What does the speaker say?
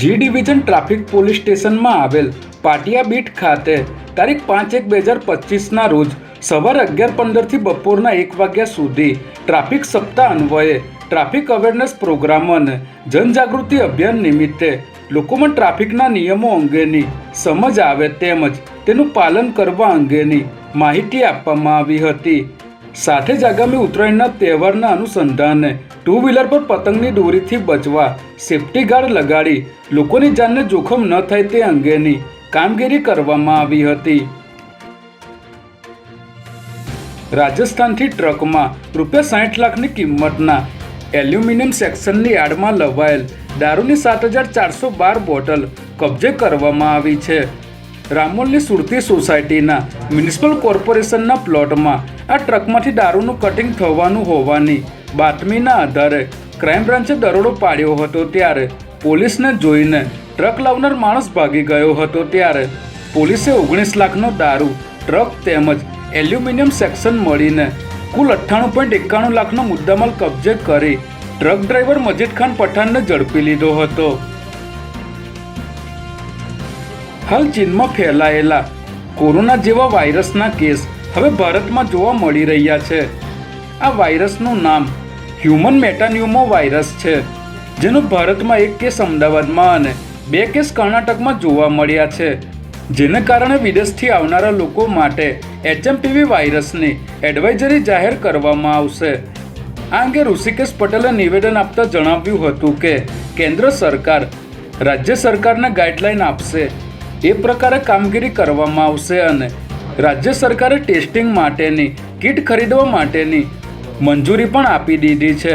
જી division traffic police સ્ટેશનમાં આવેલ પાટિયા bit ખાતે તારીખ પાંચ એક બે હજાર પચીસના રોજ સવારે અગિયાર પંદરથી બપોરના એક વાગ્યા સુધી ટ્રાફિક સપ્તાહ અન્વયે ટ્રાફિક અવેરનેસ પ્રોગ્રામ અને જનજાગૃતિ અભિયાન નિમિત્તે લોકોમાં ટ્રાફિકના નિયમો અંગેની સમજ આવે તેમજ તેનું પાલન કરવા અંગેની માહિતી આપવામાં આવી હતી. સાથે જ આગામી ઉત્તરાયણના તહેવારના અનુસંધાને ટુ વ્હીલર પર પતંગની દોરીથી બચવા સેફટી ગાર્ડ લગાડી લોકોની જાનને જોખમ ન થાય તે અંગેની કામગીરી કરવામાં આવી હતી. રાજસ્થાનથી ટ્રકમાં રૂપિયા સાઠ લાખની કિંમતના એલ્યુમિનિયમ સેક્શનની આડમાં લવાયેલ દારૂની સાત હજાર ચારસો બાર બોટલ કબજે કરવામાં આવી છે. રામોલની સુરતી સોસાયટીના મ્યુનિસિપલ કોર્પોરેશનના પ્લોટમાં આ ટ્રકમાંથી દારૂનું કટિંગ થવાનું હોવાની બાતમીના આધારે ક્રાઇમ બ્રાન્ચે દરોડો પાડ્યો હતો ત્યારે પોલીસને જોઈને ટ્રક લાવનાર માણસ ભાગી ગયો હતો ત્યારે પોલીસે ઓગણીસ લાખનો દારૂ, ટ્રક તેમજ એલ્યુમિનિયમ સેક્શન મળીને કુલ અઠ્ઠાણું પોઈન્ટ એકાણું લાખનો મુદ્દામાલ કબજે કરી ટ્રક ડ્રાઈવર મજીદ ખાન પઠાણને ઝડપી લીધો હતો. હાલ ચીનમાં ફેલાયેલા કોરોના જેવા વાયરસના કેસ હવે ભારતમાં જોવા મળી રહ્યા છે. આ વાયરસનું નામ હ્યુમન મેટાન્યુમો વાયરસ છે, જેનો ભારતમાં એક કેસ અમદાવાદમાં અને બે કેસ કર્ણાટકમાં જોવા મળ્યા છે, જેને કારણે વિદેશથી આવનારા લોકો માટે એચએમપીવી વાયરસની એડવાઇઝરી જાહેર કરવામાં આવશે. આ અંગે ઋષિકેશ પટેલે નિવેદન આપતા જણાવ્યું હતું કે, કેન્દ્ર સરકાર રાજ્ય સરકારને ગાઈડલાઈન આપશે એ પ્રકારે કામગીરી કરવામાં આવશે અને રાજ્ય સરકારે ટેસ્ટિંગ માટેની કીટ ખરીદવા માટેની મંજૂરી પણ આપી દીધી છે.